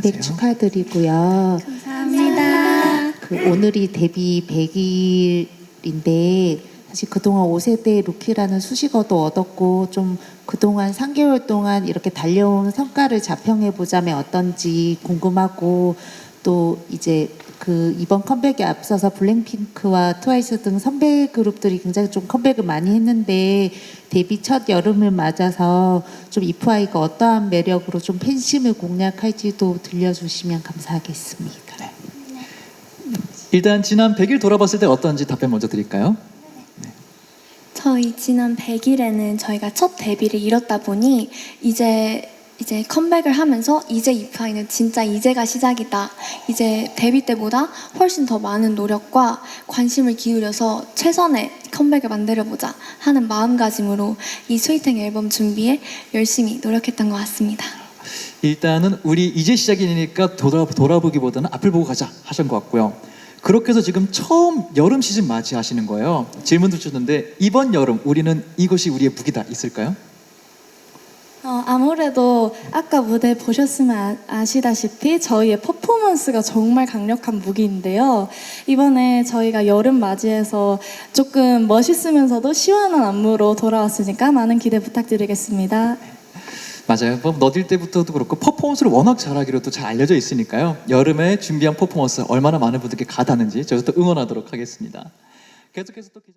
네, 축하드리고요. 감사합니다. 그 오늘이 데뷔 100일인데 사실 그동안 5세대 루키라는 수식어도 얻었고 좀 그동안 3개월 동안 이렇게 달려온 성과를 자평해 보자면 어떤지 궁금하고 또 이제 그 이번 컴백에 앞서서 블랙핑크와 트와이스 등 선배 그룹들이 굉장히 좀 컴백을 많이 했는데 데뷔 첫 여름을 맞아서 좀 이프아이가 어떠한 매력으로 좀 팬심을 공략할지도 들려주시면 감사하겠습니다. 일단 지난 100일 돌아봤을 때 어떤지 답변 먼저 드릴까요? 저희 지난 100일에는 저희가 첫 데뷔를 이뤘다 보니 이제 이제 컴백을 하면서 이제 이파이는 진짜 이제가 시작이다. 이제 데뷔 때보다 훨씬 더 많은 노력과 관심을 기울여서 최선의 컴백을 만들어 보자 하는 마음가짐으로 이 스위탱 앨범 준비에 열심히 노력했던 것 같습니다. 일단은 우리 이제 시작이니까 돌아, 돌아보기보다는 앞을 보고 가자 하신 것 같고요. 그렇게 해서 지금 처음 여름 시즌 맞이하시는 거예요. 질문도 주셨는데 이번 여름 우리는 이것이 우리의 무기다 있을까요? 어, 아무래도 아까 무대 보셨으면 아, 아시다시피 저희의 퍼포먼스가 정말 강력한 무기인데요. 이번에 저희가 여름 맞이해서 조금 멋있으면서도 시원한 안무로 돌아왔으니까 많은 기대 부탁드리겠습니다. 맞아요. 뭐 너딜 때부터도 그렇고 퍼포먼스를 워낙 잘하기로 또 잘 알려져 있으니까요. 여름에 준비한 퍼포먼스 얼마나 많은 분들께 가닿는지 저희도 또 응원하도록 하겠습니다. 계속해서 또